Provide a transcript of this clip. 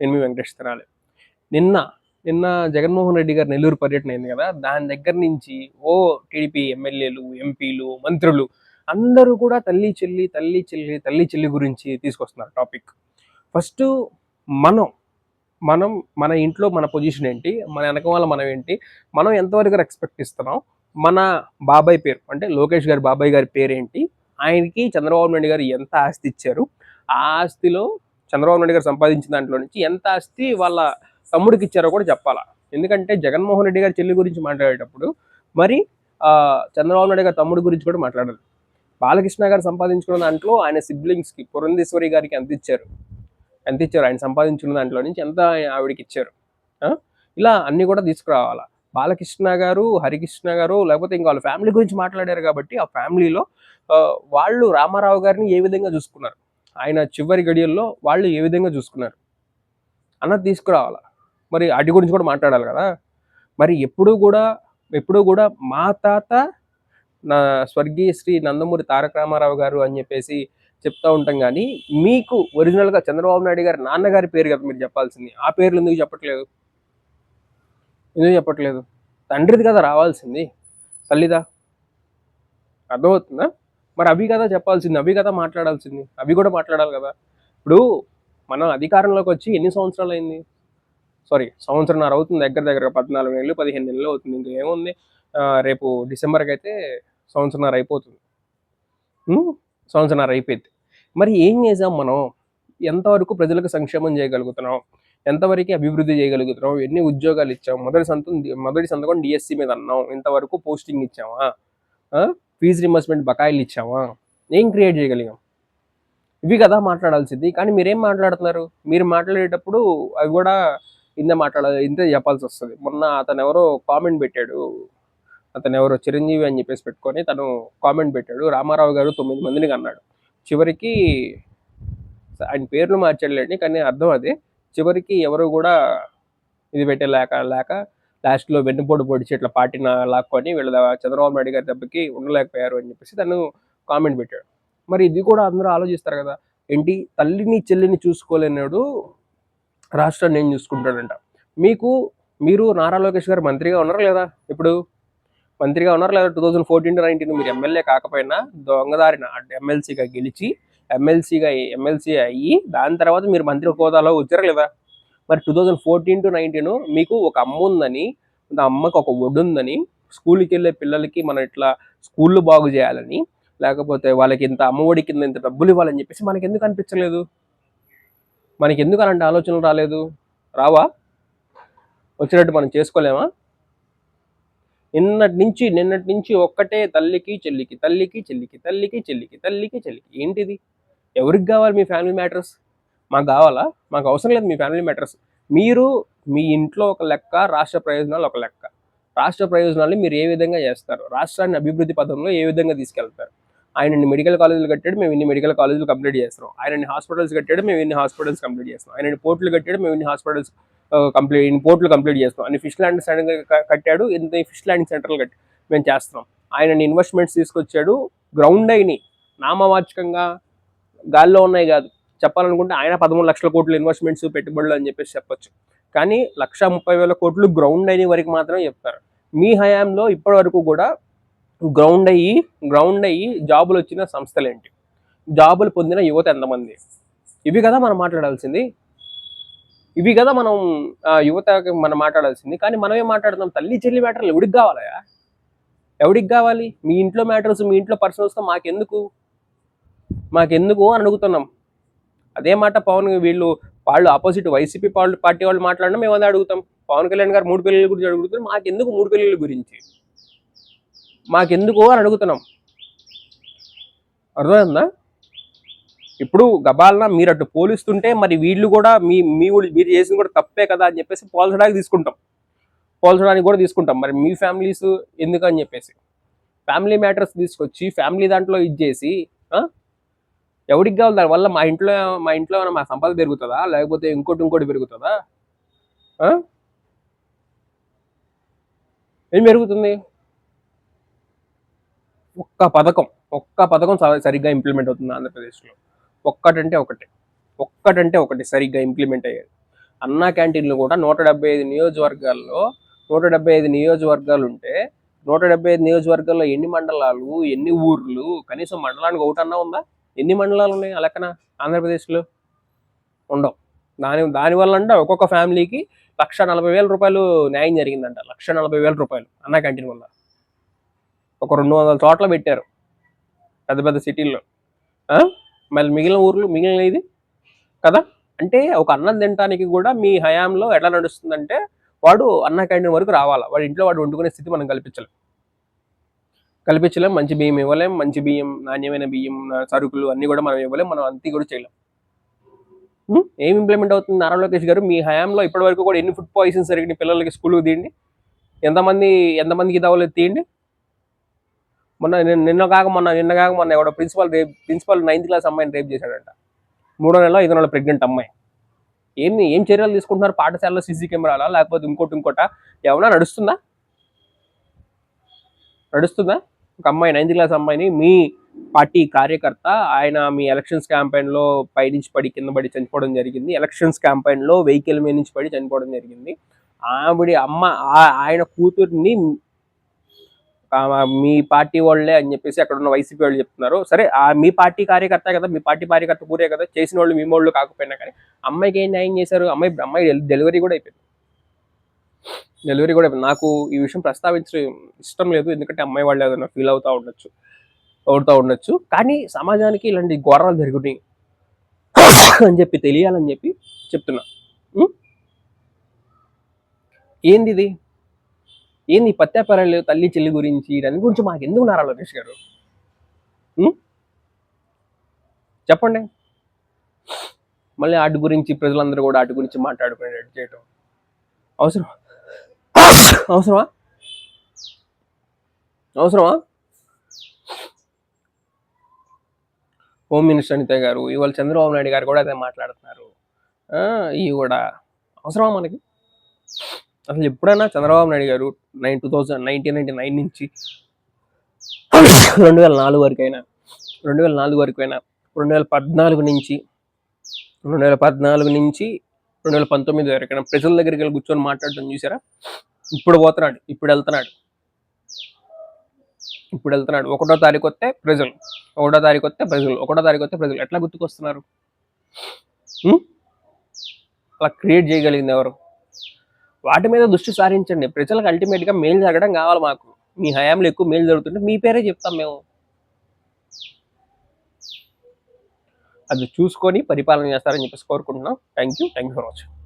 నేను మీ వెంకటేష్ తినాలి నిన్న నిన్న జగన్మోహన్ రెడ్డి గారు నెల్లూరు పర్యటన అయింది కదా దాని దగ్గర నుంచి ఓ టీడీపీ ఎమ్మెల్యేలు ఎంపీలు మంత్రులు అందరూ కూడా తల్లి చెల్లి తల్లి చెల్లి తల్లి చెల్లి గురించి తీసుకొస్తున్నారు టాపిక్. ఫస్ట్ మనం మనం మన ఇంట్లో మన పొజిషన్ ఏంటి మన వెనకమాల మనం ఏంటి మనం ఎంతవరకు రెస్పెక్ట్ ఇస్తున్నాం మన బాబాయ్ పేరు అంటే లోకేష్ గారి బాబాయ్ గారి పేరేంటి ఆయనకి చంద్రబాబు నాయుడు గారు ఎంత ఆస్తి ఇచ్చారు ఆ ఆస్తిలో చంద్రబాబు నాయుడు గారు సంపాదించిన దాంట్లో నుంచి ఎంత ఆస్తి వాళ్ళ తమ్ముడికి ఇచ్చారో కూడా చెప్పాలా. ఎందుకంటే జగన్మోహన్ రెడ్డి గారి చెల్లి గురించి మాట్లాడేటప్పుడు మరి చంద్రబాబు నాయుడు గారి తమ్ముడి గురించి కూడా మాట్లాడాలి బాలకృష్ణ గారు సంపాదించుకున్న దాంట్లో ఆయన సిబ్లింగ్స్కి పురంధేశ్వరి గారికి ఎంత ఇచ్చారు? ఎంత ఇచ్చారు? ఆయన సంపాదించుకున్న దాంట్లో నుంచి ఎంత ఆవిడకి ఇచ్చారు? ఇలా అన్నీ కూడా తీసుకురావాలా. బాలకృష్ణ గారు హరికృష్ణ గారు లేకపోతే ఇంకా వాళ్ళ ఫ్యామిలీ గురించి మాట్లాడారు కాబట్టి ఆ ఫ్యామిలీలో వాళ్ళు రామారావు గారిని ఏ విధంగా చూసుకున్నారు? ఆయన చివరి గడియల్లో వాళ్ళు ఏ విధంగా చూసుకున్నారు? అన్నది తీసుకురావాలా? మరి అటు గురించి కూడా మాట్లాడాలి కదా? మరి ఎప్పుడూ కూడా ఎప్పుడూ కూడా మా తాత నా స్వర్గీయ శ్రీ నందమూరి తారక రామారావు గారు అని చెప్పేసి చెప్తా ఉంటాం కానీ మీకు ఒరిజినల్గా చంద్రబాబు నాయుడు గారి నాన్నగారి పేరు కదా మీరు చెప్పాల్సింది. ఆ పేర్లు ఎందుకు చెప్పట్లేదు? ఎందుకు చెప్పట్లేదు? తండ్రిది కదా రావాల్సింది. తల్లిదా? అర్థమవుతుందా? మరి అవి కదా చెప్పాల్సింది అవి కదా మాట్లాడాల్సింది అవి కూడా మాట్లాడాలి కదా. ఇప్పుడు మనం అధికారంలోకి వచ్చి ఎన్ని సంవత్సరాలు అయింది? సారీ సంవత్సరంన్నర అవుతుంది దగ్గర దగ్గర పద్నాలుగు నెలలు పదిహేను నెలలు అవుతుంది. ఇంకా ఏముంది? రేపు డిసెంబర్కి అయితే సంవత్సరంన్నర అయిపోతుంది. సంవత్సరంన్నర అయిపోయింది. మరి ఏం చేసాం మనం? ఎంతవరకు ప్రజలకు సంక్షేమం చేయగలుగుతున్నాం? ఎంతవరకు అభివృద్ధి చేయగలుగుతున్నాం? ఎన్ని ఉద్యోగాలు ఇచ్చాం? మొదటి సంతం మొదటి సంతకం డిఎస్సి మీద అన్నాం. ఇంతవరకు పోస్టింగ్ ఇచ్చామా? ఫీజు రింబర్స్మెంట్ బకాయిలు ఇచ్చామా? ఏం క్రియేట్ చేయగలిగాం? ఇవి కదా మాట్లాడాల్సింది. కానీ మీరేం మాట్లాడుతున్నారు? మీరు మాట్లాడేటప్పుడు అవి కూడా ఇంత మాట్లాడాలి ఇంత చెప్పాల్సి వస్తుంది. మొన్న అతను ఎవరో కామెంట్ పెట్టాడు. అతను ఎవరో చిరంజీవి అని చెప్పేసి పెట్టుకొని తను కామెంట్ పెట్టాడు. రామారావు గారు తొమ్మిది మందిని అన్నాడు చివరికి ఆయన పేర్లు మార్చలేండి కానీ అర్థం అదే. చివరికి ఎవరు కూడా ఇది పెట్టే లేక లేక లాస్ట్లో వెన్నుపోటు పొడిచి ఇట్లా పార్టీ లాక్కొని వీళ్ళ చంద్రబాబు నాయుడు గారి దెబ్బకి ఉండలేకపోయారు అని చెప్పేసి తను కామెంట్ పెట్టాడు. మరి ఇది కూడా అందరూ ఆలోచిస్తారు కదా ఏంటి తల్లిని చెల్లిని చూసుకోలేనాడు రాష్ట్రాన్ని ఏం చూసుకుంటాడంట. మీకు మీరు నారా లోకేష్ గారు మంత్రిగా ఉన్నారా లేదా ఇప్పుడు? మంత్రిగా ఉన్నారు లేదా? Two thousand fourteen to nineteen మీరు ఎమ్మెల్యే కాకపోయినా దొంగదారిన ఎమ్మెల్సీగా గెలిచి ఎమ్మెల్సీగా ఎమ్మెల్సీ అయ్యి దాని తర్వాత మీరు మంత్రి హోదాలో వచ్చారా లేదా? మరి two thousand fourteen to nineteen మీకు ఒక అమ్మ ఉందని అమ్మకు ఒక ఒడ్డు ఉందని స్కూల్కి వెళ్ళే పిల్లలకి మనం ఇట్లా స్కూళ్ళు బాగు చేయాలని లేకపోతే వాళ్ళకి ఇంత అమ్మఒడి కింద ఇంత డబ్బులు ఇవ్వాలని చెప్పేసి మనకి ఎందుకు అనిపించలేదు? మనకి ఎందుకు అలాంటి ఆలోచనలు రాలేదు? రావా? వచ్చినట్టు మనం చేసుకోలేమా? నిన్నటి నుంచి నిన్నటి నుంచి ఒక్కటే తల్లికి చెల్లికి తల్లికి చెల్లికి తల్లికి చెల్లికి తల్లికి చెల్లికి. ఏంటిది? ఎవరికి కావాలి మీ ఫ్యామిలీ మ్యాటర్స్? మాకు కావాలా? మాకు అవసరం లేదు మీ ఫ్యామిలీ మ్యాటర్స్ మీరు మీ ఇంట్లో ఒక లెక్క రాష్ట్ర ప్రయోజనాలు ఒక లెక్క. రాష్ట్ర ప్రయోజనాలు మీరు ఏ విధంగా చేస్తారు? రాష్ట్రాన్ని అభివృద్ధి పథంలో ఏ విధంగా తీసుకెళ్తారు? ఆయన మెడికల్ కాలేజీలు కట్టాడు మేము ఇన్ని మెడికల్ కాలేజీలు కంప్లీట్ చేస్తున్నాం. ఆయన హాస్పిటల్స్ కట్టాడు మేము ఇన్ని హాస్పిటల్స్ కంప్లీట్ చేస్తున్నాం. ఆయన పోర్టులు కట్టాడు మేము ఇన్ని హాస్పిటల్స్ కంప్లీట్ ఇన్ని పోర్టులు కంప్లీట్ చేస్తున్నాం. ఆయన ఫిష్ ల్యాండ్ సెంటర్ కట్టాడు ఇంత ఫిష్ ల్యాండ్ సెంటర్లు కట్టి మేము చేస్తున్నాం. ఆయన ఇన్వెస్ట్మెంట్స్ తీసుకొచ్చాడు గ్రౌండ్ అయిని నామవాచకంగా గాల్లో ఉన్నాయి కాదు. చెప్పాలనుకుంటే ఆయన పదమూడు లక్షల కోట్లు ఇన్వెస్ట్మెంట్స్ పెట్టుబడులు అని చెప్పేసి చెప్పొచ్చు. కానీ లక్ష ముప్పై వేల కోట్లు గ్రౌండ్ అయిన వరకు మాత్రమే చెప్తారు. మీ హయాంలో ఇప్పటి వరకు కూడా గ్రౌండ్ అయ్యి గ్రౌండ్ అయ్యి జాబులు వచ్చిన సంస్థలు ఏంటి జాబులు పొందిన యువత ఎంతమంది? ఇవి కదా మనం మాట్లాడాల్సింది. ఇవి కదా మనం ఆ, యువతకి మనం మాట్లాడాల్సింది. కానీ మనం ఏం మాట్లాడుతున్నాం తల్లి చెల్లి మ్యాటర్లు ఎవడికి కావాలయా ఎవడికి కావాలి? మీ ఇంట్లో మ్యాటర్స్ మీ ఇంట్లో పర్సనల్స్తో మాకెందుకు? మాకెందుకు అని అడుగుతున్నాం. అదే మాట పవన్ వీళ్ళు వాళ్ళు ఆపోజిట్ వైసీపీ పార్టీ వాళ్ళు మాట్లాడినా మేము అదే అడుగుతాం. పవన్ కళ్యాణ్ గారు మూడు పెళ్ళిళ్ళ గురించి అడుగుతారు మాకెందుకు మూడు పెళ్ళిళ్ళ గురించి? మాకెందుకు అని అడుగుతున్నాం. అర్థమైందా? ఇప్పుడు గబాలన మీరు అటు పోలిస్తుంటే మరి వీళ్ళు కూడా మీ మీ మీరు చేసింది కూడా తప్పే కదా అని చెప్పేసి పోల్చడానికి తీసుకుంటాం. పోల్చడానికి కూడా తీసుకుంటాం. మరి మీ ఫ్యామిలీస్ ఎందుకని చెప్పేసి? ఫ్యామిలీ మ్యాటర్స్ తీసుకొచ్చి ఫ్యామిలీ దాంట్లో ఇచ్చేసి ఎవరికి కావాలి? దానివల్ల మా ఇంట్లో మా ఇంట్లో ఏమైనా మా సంపద పెరుగుతుందా? లేకపోతే ఇంకోటి ఇంకోటి పెరుగుతుందా? ఏం పెరుగుతుంది? ఒక్క పథకం ఒక్క పథకం సరిగ్గా ఇంప్లిమెంట్ అవుతుంది ఆంధ్రప్రదేశ్లో? ఒక్కటంటే ఒకటి. ఒక్కటంటే ఒకటి సరిగ్గా ఇంప్లిమెంట్ అయ్యేది. అన్నా క్యాంటీన్లు కూడా నూట డెబ్బై ఐదు నియోజకవర్గాల్లో నూట డెబ్బై ఐదు నియోజకవర్గాలు ఉంటే నూట డెబ్బై ఐదు నియోజకవర్గాల్లో ఎన్ని మండలాలు ఎన్ని ఊర్లు కనీసం మండలానికి ఒకటన్నా ఉందా? ఎన్ని మండలాలు ఉన్నాయి ఆ లెక్కన? ఆంధ్రప్రదేశ్లో ఉండవు. దాని దానివల్ల అంటే ఒక్కొక్క ఫ్యామిలీకి లక్ష నలభై వేల రూపాయలు న్యాయం జరిగిందంట. లక్ష నలభై వేల రూపాయలు అన్న క్యాంటీన్ వల్ల. ఒక రెండు వందల చోట్ల పెట్టారు. పెద్ద పెద్ద సిటీల్లో. మళ్ళీ మిగిలిన ఊర్లు మిగిలిన ఇది? కదా? అంటే ఒక అన్నం తినడానికి కూడా మీ హయాంలో ఎట్లా నడుస్తుందంటే వాడు అన్న క్యాంటీన్ వరకు రావాలా? వాడి ఇంట్లో వాడు వండుకునే స్థితి మనం కల్పించలేం. కల్పించలేం మంచి బియ్యం ఇవ్వలేం మంచి బియ్యం నాణ్యమైన బియ్యం సరుకులు అన్ని కూడా మనం ఇవ్వలేం మనం అంతే కూడా చేయలేం. ఏం ఇంప్లిమెంట్ అవుతుంది? నారా లోకేష్ గారు మీ హయాంలో ఇప్పటి వరకు కూడా ఎన్ని ఫుడ్ పాయిజన్స్ జరిగినాయి? పిల్లలకి స్కూల్కి తీయండి. ఎంతమంది ఎంతమందికి దావలేదు తీయండి? మొన్న నిన్న కాక మొన్న నిన్న కాక మొన్న ఎవడో principal rape principal ninth class అమ్మాయిని రేప్ చేశాడంట. మూడో నెలలో ఐదో నెలలో ప్రెగ్నెంట్ అమ్మాయి. ఏం ఏం చర్యలు తీసుకుంటున్నారు? పాఠశాలలో సీసీ కెమెరాలా? లేకపోతే ఇంకోటి ఇంకోట? ఏమన్నా నడుస్తుందా? నడుస్తుందా? ఒక అమ్మాయి నైన్త్ క్లాస్ అమ్మాయిని మీ పార్టీ కార్యకర్త ఆయన మీ ఎలక్షన్స్ క్యాంపెయిన్లో పైనుంచి పడి కింద పడి చనిపోవడం జరిగింది. ఎలక్షన్స్ క్యాంపెయిన్లో వెహికల్ మీద నుంచి పడి చనిపోవడం జరిగింది. ఆవిడ అమ్మ ఆ- ఆయన కూతుర్ని మీ పార్టీ వాళ్ళే అని చెప్పేసి అక్కడ ఉన్న వైసీపీ వాళ్ళు చెప్తున్నారు. సరే ఆ మీ పార్టీ కార్యకర్త కదా మీ పార్టీ కార్యకర్త పూరే కదా చేసిన వాళ్ళు మీ వాళ్ళు కాకపోయినా కానీ అమ్మాయికి ఏం న్యాయం చేశారు? అమ్మాయి అమ్మాయి డెలివరీ కూడా అయిపోయింది. డెలివరీ కూడా నాకు ఈ విషయం ప్రస్తావించడం ఇష్టం లేదు. ఎందుకంటే అమ్మాయి వాళ్ళు ఏదైనా ఫీల్ అవుతూ ఉండొచ్చు అవుతా ఉండొచ్చు. కానీ సమాజానికి ఇలాంటి ఘోరాలు జరుగుతున్నాయి అని చెప్పి తెలియాలని చెప్పి చెప్తున్నా. ఏంది ఇది? ఏంది పత్యాపరాలు తల్లి చెల్లి గురించి దాని గురించి మాకు ఎందుకు నారా లోకేష్ గారు? చెప్పండి. మళ్ళీ వాటి గురించి ప్రజలందరూ కూడా వాటి గురించి మాట్లాడుకునేటట్టు చేయటం అవసరం. అవసరమా? అవసరమా? హోమ్ మినిస్టర్ అనిత గారు ఇవాళ చంద్రబాబు నాయుడు గారు కూడా అదే మాట్లాడుతున్నారు. ఇవి కూడా అవసరమా మనకి? అసలు ఎప్పుడైనా చంద్రబాబు నాయుడు గారు nine two thousand nineteen ninety nine నుంచి రెండు వేల నాలుగు వరకు అయినా రెండు వేల నాలుగు వరకు అయినా రెండు వేల పద్నాలుగు నుంచి రెండు వేల పద్నాలుగు నుంచి రెండు వేల పంతొమ్మిది వరకు అయినా ప్రజల దగ్గరికి వెళ్ళి కూర్చొని మాట్లాడటం చూసారా? ఇప్పుడు పోతున్నాడు ఇప్పుడు వెళ్తున్నాడు. ఇప్పుడు వెళ్తున్నాడు. ఒకటో తారీఖు వస్తే ప్రజలు ఒకటో తారీఖు వస్తే ప్రజలు ఒకటో తారీఖు వస్తే ప్రజలు ఎట్లా గుర్తుకొస్తున్నారు? అలా క్రియేట్ చేయగలిగింది ఎవరు? వాటి మీద దృష్టి సారించండి. ప్రజలకు అల్టిమేట్గా మేలు జరగడం కావాలి మాకు. మీ హయాంలో ఎక్కువ మేలు జరుగుతుంటే మీ పేరే చెప్తాం మేము. అది చూసుకొని పరిపాలన చేస్తారని చెప్పేసి కోరుకుంటున్నాం. Thank you thank you for watching